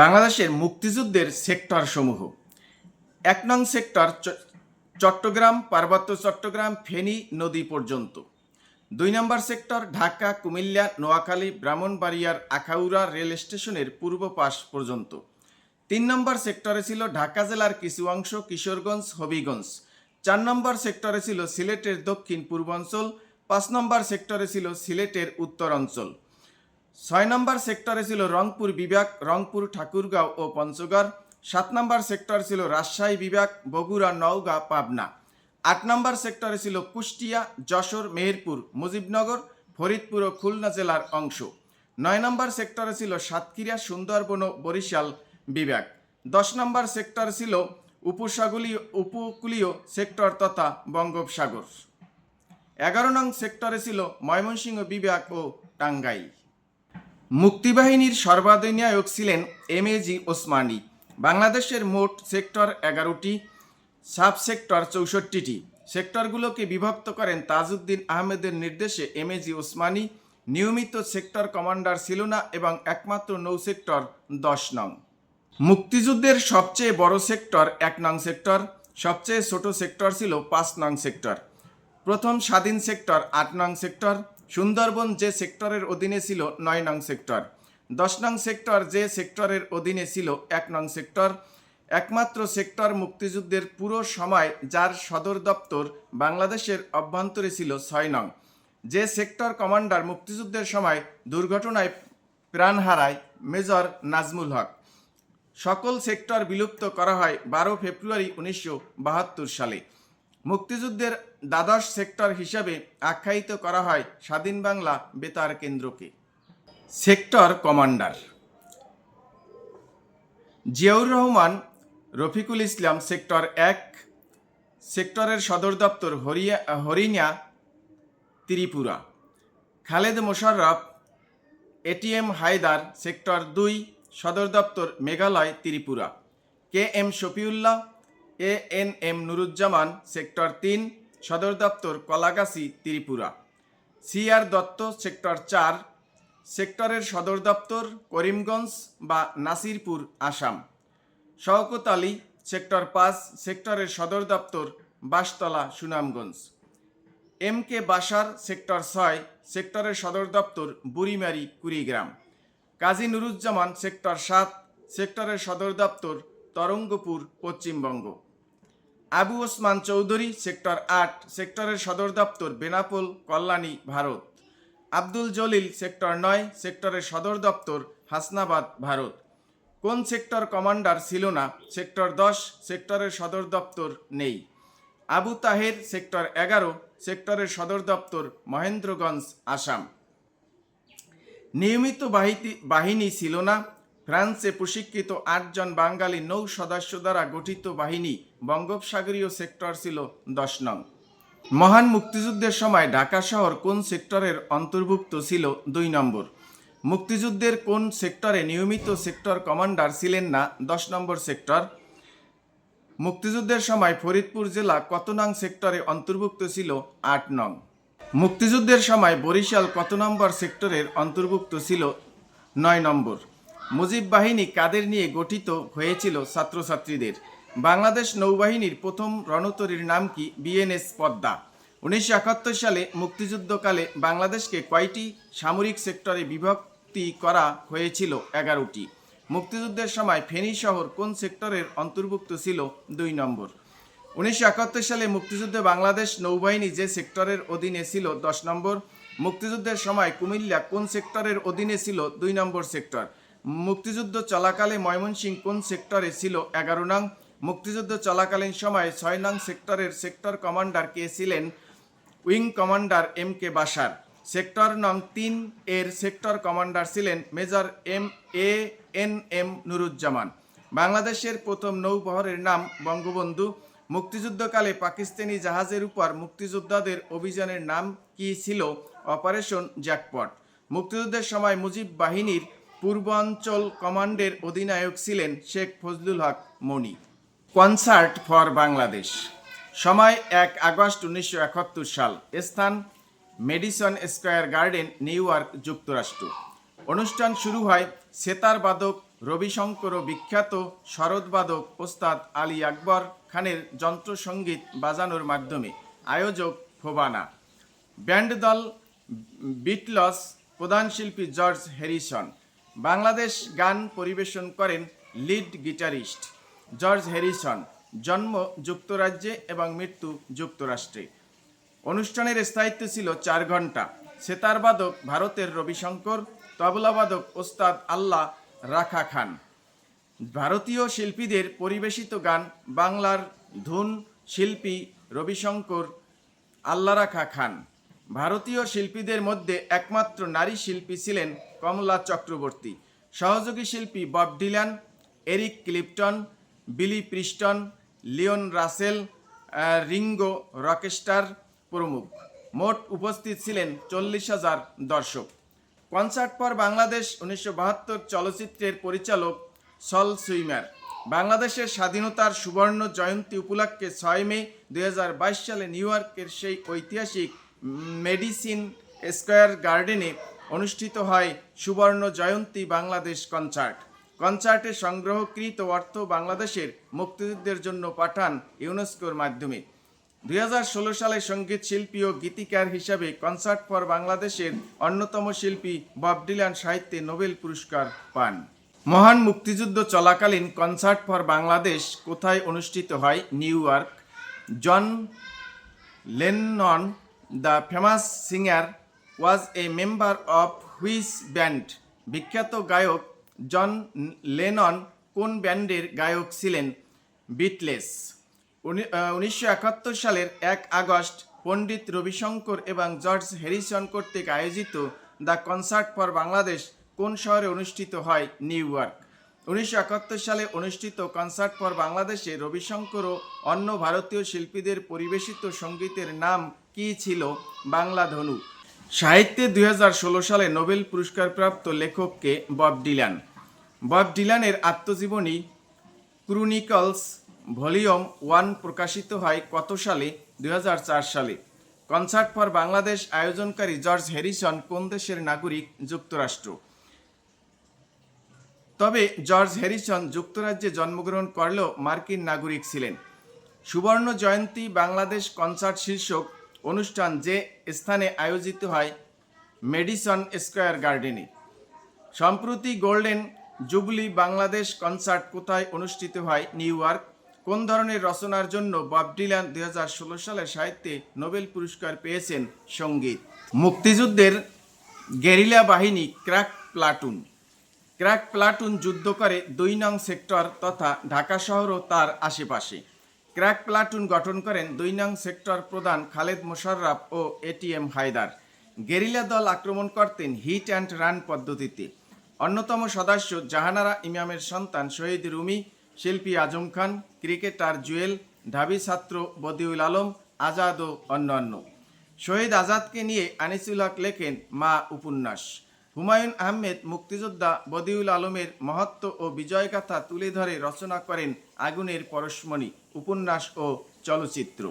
বাংলাদেশের মুক্তিযুদ্ধের সেক্টর সমূহ। এক নং সেক্টর চট্টগ্রাম, পার্বত্য চট্টগ্রাম, ফেনী নদী পর্যন্ত। দুই নম্বর সেক্টর ঢাকা, কুমিল্লা, নোয়াখালী, ব্রাহ্মণবাড়িয়ার আখাউড়া রেল স্টেশনের পূর্ব পাশ পর্যন্ত। তিন নম্বর সেক্টরে ছিল ঢাকা জেলার কিছু অংশ কিশোরগঞ্জ, হবিগঞ্জ। চার নম্বর সেক্টরে ছিল সিলেটের দক্ষিণ পূর্বাঞ্চল পাঁচ নম্বর সেক্টরে ছিল সিলেটের উত্তর অঞ্চল ছয় নম্বর সেক্টরে ছিল রংপুর বিভাগ, রংপুর ঠাকুরগাঁও ও পঞ্চগড়। সাত নম্বর সেক্টর ছিল রাজশাহী বিভাগ, বগুড়া, নওগাঁ, পাবনা। আট নম্বর সেক্টরে ছিল কুষ্টিয়া, যশোর, মেহেরপুর, মুজিবনগর, ফরিদপুর ও খুলনা জেলার অংশ। নয় নম্বর সেক্টরে ছিল সাতক্ষীরা, সুন্দরবন ও বরিশাল বিভাগ। দশ নম্বর সেক্টর ছিল উপসাগরীয়, উপকূলীয় সেক্টর তথা বঙ্গোপসাগর। এগারো নং সেক্টরে ছিল ময়মনসিংহ বিভাগ ও টাঙ্গাইল। মুক্তিবাহিনীর সর্বাধিনায়ক ছিলেন এম এ জি ওসমানী। বাংলাদেশের মোট সেক্টর এগারোটি সাব সেক্টর চৌষট্টিটি। সেক্টরগুলোকে বিভক্ত করেন তাজউদ্দিন আহমেদের নির্দেশে এম এ জি ওসমানী নিয়মিত সেক্টর কমান্ডার ছিল না এবং একমাত্র নৌ সেক্টর দশ নং। মুক্তিযুদ্ধের সবচেয়ে বড় সেক্টর এক নং সেক্টর, সবচেয়ে ছোট সেক্টর ছিল পাঁচ নং সেক্টর। প্রথম স্বাধীন সেক্টর আট নং সেক্টর সুন্দরবন যে সেক্টরের অধীনে ছিল নয় নং সেক্টর। দশ নং সেক্টর যে সেক্টরের অধীনে ছিল এক নং সেক্টর। একমাত্র সেক্টর মুক্তিযুদ্ধের পুরো সময় যার সদর দপ্তর বাংলাদেশের অভ্যন্তরে ছিল ছয় নং। যে সেক্টর কমান্ডার মুক্তিযুদ্ধের সময় দুর্ঘটনায় প্রাণ হারায় মেজর নাজমুল হক। সকল সেক্টর বিলুপ্ত করা হয় বারো ফেব্রুয়ারি উনিশশো বাহাত্তর সালে। মুক্তিযুদ্ধের দ্বাদশ সেক্টর হিসাবে আখ্যায়িত করা হয় স্বাধীন বাংলা বেতার কেন্দ্রকে। Sector commander. Ziaur Rahman, Rafiqul Islam sector এক, সেক্টরের সদর দপ্তর হরিয়া, হরিণা, ত্রিপুরা। খালেদ মোশাররফ, এটিএম হায়দার সেক্টর দুই, সদর দপ্তর Meghalaya, Tripura. K M Shafiullah A N M Nuruzzaman, sector তিন, সদর দপ্তর Kalagachi, Tripura. C R Dutta, sector চার, সেক্টরের সদর দপ্তর করিমগঞ্জ বা নাসিরপুর, আসাম। শওকত আলী, সেক্টর পাঁচ, সেক্টরের সদর দপ্তর বাসতলা, সুনামগঞ্জ। এম কে বাসার, সেক্টর ছয়, সেক্টরের সদর দপ্তর বুড়িমারি, কুড়িগ্রাম। কাজী নুরুজ্জামান, সেক্টর সাত, সেক্টরের সদর দপ্তর তরঙ্গপুর, পশ্চিমবঙ্গ। আবু ওসমান চৌধুরী, সেক্টর আট, সেক্টরের সদর দপ্তর বেনাপোল, কল্যাণী, ভারত। আব্দুল জলিল, সেক্টর নয়, সেক্টরের সদর দপ্তর হাসনাবাদ, ভারত। কোন সেক্টর কমান্ডার ছিল না, সেক্টর দশ, সেক্টরের সদর দপ্তর নেই। আবু তাহের, সেক্টর এগারো, সেক্টরের সদর দপ্তর মহেন্দ্রগঞ্জ, আসাম। নিয়মিত বাহিনী ছিল না, ফ্রান্সে প্রশিক্ষিত আটজন বাঙালি নৌ সদস্য দ্বারা গঠিত বাহিনী বঙ্গোপসাগরীয় সেক্টর ছিল দশ নং। মহান মুক্তিযুদ্ধের সময় ঢাকা শহর কোন সেক্টরের অন্তর্ভুক্ত ছিল দুই নম্বর? মুক্তিযুদ্ধের কোন সেক্টরে নিয়মিত সেক্টর কমান্ডার ছিলেন না দশ নম্বর সেক্টর? মুক্তিযুদ্ধের সময় ফরিদপুর জেলা কত নং সেক্টরে অন্তর্ভুক্ত ছিল আট নং। মুক্তিযুদ্ধের সময় বরিশাল কত নম্বর সেক্টরের অন্তর্ভুক্ত ছিল নয় নম্বর? মুজিব বাহিনী কাদের নিয়ে গঠিত হয়েছিল ছাত্রছাত্রীদের? বাংলাদেশ নৌবাহিনীর প্রথম রণতরীর নাম কি বিএনএস পদ্মা? উনিশশো একাত্তর সালে মুক্তিযুদ্ধকালে বাংলাদেশকে কয়টি সামরিক সেক্টরে বিভক্তি করা হয়েছিল? এগারোটি। মুক্তিযুদ্ধের সময় ফেনী শহর কোন সেক্টরের অন্তর্ভুক্ত ছিল? দুই নম্বর। উনিশশো একাত্তর সালে মুক্তিযুদ্ধে বাংলাদেশ নৌবাহিনী যে সেক্টরের অধীনে ছিল? দশ নম্বর। মুক্তিযুদ্ধের সময় কুমিল্লা কোন সেক্টরের অধীনে ছিল? দুই নম্বর সেক্টর। মুক্তিযুদ্ধ চলাকালে ময়মনসিংহ কোন সেক্টরে ছিল? এগারো নং। মুক্তিযুদ্ধ চলাকালীন সময় ছয় নং সেক্টরের সেক্টর কমান্ডার কে ছিলেন? উইং কমান্ডার এম কে বাসার। সেক্টর নং তিন এর সেক্টর কমান্ডার ছিলেন major M A N M Nuruzzaman. বাংলাদেশের প্রথম নৌবহরের নাম বঙ্গবন্ধু। মুক্তিযুদ্ধকালে পাকিস্তানি জাহাজের উপর মুক্তিযোদ্ধাদের অভিযানের নাম কি ছিল? Operation jackpot. মুক্তিযুদ্ধের সময় মুজিব বাহিনীর পূর্বাঞ্চল কমান্ডের অধিনায়ক ছিলেন শেখ ফজলুল হক মনি। Concert for Bangladesh. সময় এক আগস্ট উনিশশো একাত্তর সাল। স্থান Madison Square Garden, New York, যুক্তরাষ্ট্র। অনুষ্ঠান শুরু হয় সেতার বাদক, রবিশঙ্কর ও বিখ্যাত শরৎবাদক ওস্তাদ আলী আকবর খানের যন্ত্রসঙ্গীত বাজানোর মাধ্যমে। আয়োজক ফোবানা। ব্যান্ড দল বিটলস, প্রধান শিল্পী জর্জ হ্যারিসন। বাংলাদেশ গান পরিবেশন করেন লিড গিটারিস্ট। জর্জ হ্যারিসন, জন্ম যুক্তরাজ্যে এবং মৃত্যু যুক্তরাষ্ট্রে। অনুষ্ঠানের স্থায়িত্ব ছিল চার ঘণ্টা সেতারবাদক ভারতের রবিশঙ্কর তবলাবাদক ওস্তাদ আল্লাহ রাখা খান। ভারতীয় শিল্পীদের পরিবেশিত গান বাংলার ধুন শিল্পী রবিশঙ্কর আল্লা রাখা খান। ভারতীয় শিল্পীদের মধ্যে একমাত্র নারী শিল্পী ছিলেন কমলা চক্রবর্তী। সহযোগী শিল্পী Bob Dylan, Eric Clapton Billy Preston, Leon Russell Ringo rockstar প্রমুখ। মোট উপস্থিত ছিলেন চল্লিশ হাজার দর্শক। কনসার্ট ফর বাংলাদেশ উনিশশো বাহাত্তর চলচ্চিত্রের পরিচালক সল সুইমার। বাংলাদেশের স্বাধীনতার সুবর্ণ জয়ন্তী উপলক্ষে ছয় মে দু হাজার বাইশ সালে নিউ ইয়র্কের সেই ঐতিহাসিক মেডিসিন স্কয়ার গার্ডেনে অনুষ্ঠিত হয় সুবর্ণ জয়ন্তী বাংলাদেশ কনসার্ট। কনসার্টে সংগ্রহকৃত অর্থ বাংলাদেশের মুক্তিযুদ্ধের জন্য পাঠান ইউনেস্কোর মাধ্যমে। দুই হাজার ষোলো সালে সংগীত শিল্পী ও গীতিকার হিসাবে কনসার্ট ফর বাংলাদেশের অন্যতম শিল্পী বব ডিলান সাহিত্যে নোবেল পুরস্কার পান। মহান মুক্তিযুদ্ধ চলাকালীন কনসার্ট ফর বাংলাদেশ কোথায় অনুষ্ঠিত হয়? New York. John Lennon, the famous singer, was a member of which band. বিখ্যাত গায়ক জন লেনন কোন ব্যান্ডের গায়ক ছিলেন? বিটলেস। উনিশশো একাত্তর সালের এক আগস্ট পণ্ডিত রবিশঙ্কর এবং জর্জ হ্যারিসন কর্তৃক আয়োজিত দ্য কনসার্ট ফর বাংলাদেশ কোন শহরে অনুষ্ঠিত হয়? New York. উনিশশো একাত্তর সালে অনুষ্ঠিত কনসার্ট ফর বাংলাদেশে রবিশঙ্কর ও অন্য ভারতীয় শিল্পীদের পরিবেশিত সঙ্গীতের নাম কী ছিল? বাংলা ধনু। সাহিত্যে দু হাজার ষোলো সালে নোবেল পুরস্কারপ্রাপ্ত লেখককে বব ডিলান। বব ডিলানের আত্মজীবনী ক্রুনিকলস, ভলিউম ওয়ান প্রকাশিত হয় কত সালে? দু হাজার চার সালে। কনসার্ট ফর বাংলাদেশ আয়োজনকারী জর্জ হ্যারিসন কোন দেশের নাগরিক? যুক্তরাষ্ট্র। তবে জর্জ হ্যারিসন যুক্তরাজ্যে জন্মগ্রহণ করলেও মার্কিন নাগরিক ছিলেন। সুবর্ণ জয়ন্তী বাংলাদেশ কনসার্ট শীর্ষক অনুষ্ঠান যে স্থানে আয়োজিত হয়, মেডিসন স্কয়ার গার্ডেনে। সম্প্রতি গোল্ডেন জুবলি বাংলাদেশ কনসার্ট কোথায় অনুষ্ঠিত হয়? New York. কোন ধরনের রচনার জন্য বব ডিলান দুই সালে সাহিত্যে নোবেল পুরস্কার পেয়েছেন? সংগীত। মুক্তিযুদ্ধের গেরিলা বাহিনী ক্র্যাক প্লাটুন। ক্র্যাক প্লাটুন যুদ্ধ করে দুই নং সেক্টর তথা ঢাকা শহর ও তার আশেপাশে। ক্র্যাক প্লাটুন গঠন করেন দুই নং সেক্টর প্রধান খালেদ মোশাররফ ও এটিএম হায়দার। গেরিলা দল আক্রমণ করতেন হিট অ্যান্ড রান পদ্ধতিতে। অন্যতম সদস্য জাহানারা ইমামের সন্তান শহীদ রুমি, শিল্পী আজম খান, ক্রিকেটার জুয়েল, ঢাবি ছাত্র বদিউল আলম, আজাদ ও অন্যান্য। শহীদ আজাদকে নিয়ে আনিসুল হক লেখেন মা উপন্যাস। হুমায়ুন আহমেদ মুক্তিযোদ্ধা বদিউল আলমের মহত্ব ও বিজয়গাথা তুলে ধরে রচনা করেন আগুনের পরশমণি উপন্যাস ও চলচ্চিত্র।